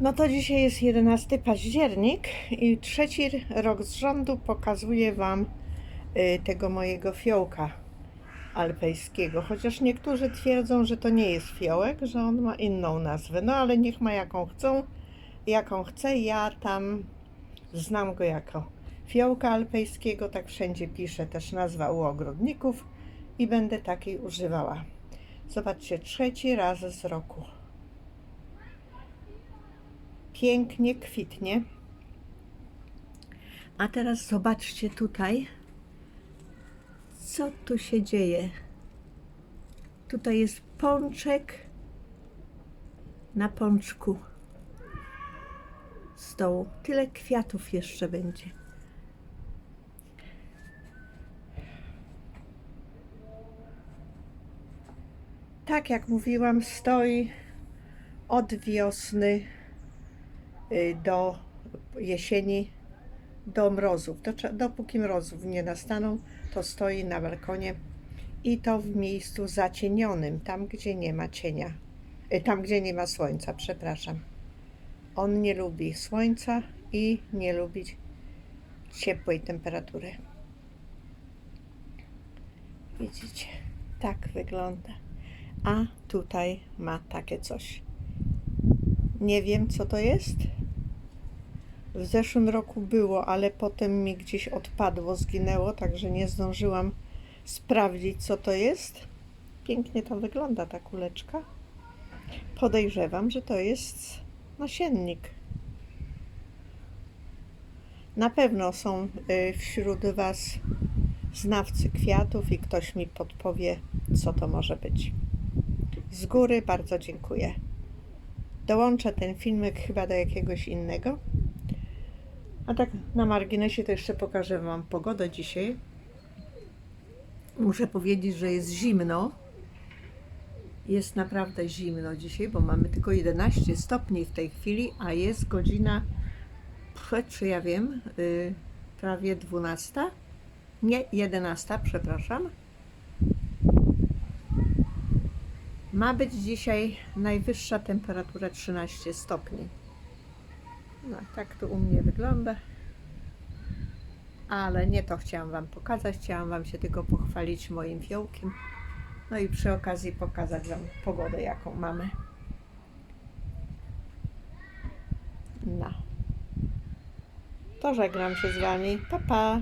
No to dzisiaj jest 11 październik i trzeci rok z rzędu pokazuję Wam y, tego mojego fiołka alpejskiego. Chociaż niektórzy twierdzą, że to nie jest fiołek, że on ma inną nazwę. No ale niech ma jaką chcą, jaką chcę. Ja tam znam go jako fiołka alpejskiego, tak wszędzie piszę też nazwa u ogrodników i będę takiej używała. Zobaczcie, trzeci raz z roku pięknie kwitnie. A teraz zobaczcie tutaj, co tu się dzieje. Tutaj jest pączek na pączku z dołu. Tyle kwiatów jeszcze będzie. Tak jak mówiłam, stoi od wiosny do jesieni, do mrozów. Do, dopóki mrozów nie nastaną, to stoi na balkonie i to w miejscu zacienionym, tam gdzie nie ma cienia, y, tam gdzie nie ma słońca, przepraszam. On nie lubi słońca i nie lubi ciepłej temperatury. Widzicie, tak wygląda. A tutaj ma takie coś. Nie wiem, co to jest. W zeszłym roku było, ale potem mi gdzieś odpadło, zginęło, także nie zdążyłam sprawdzić, co to jest. Pięknie to wygląda, ta kuleczka. Podejrzewam, że to jest nasiennik. Na pewno są y, wśród Was znawcy kwiatów i ktoś mi podpowie, co to może być. Z góry bardzo dziękuję. Dołączę ten filmik chyba do jakiegoś innego. A tak na marginesie to jeszcze pokażę Wam pogodę dzisiaj. Muszę powiedzieć, że jest zimno. Jest naprawdę zimno dzisiaj, bo mamy tylko 11 stopni w tej chwili, a jest godzina, czy ja wiem, yy, prawie 12. Nie, 11, przepraszam. Ma być dzisiaj najwyższa temperatura 13 stopni. No, tak to u mnie wygląda. Ale nie to chciałam Wam pokazać, chciałam Wam się tylko pochwalić moim fiołkiem. No i przy okazji pokazać Wam pogodę, jaką mamy. No. To żegnam się z Wami. Pa, pa.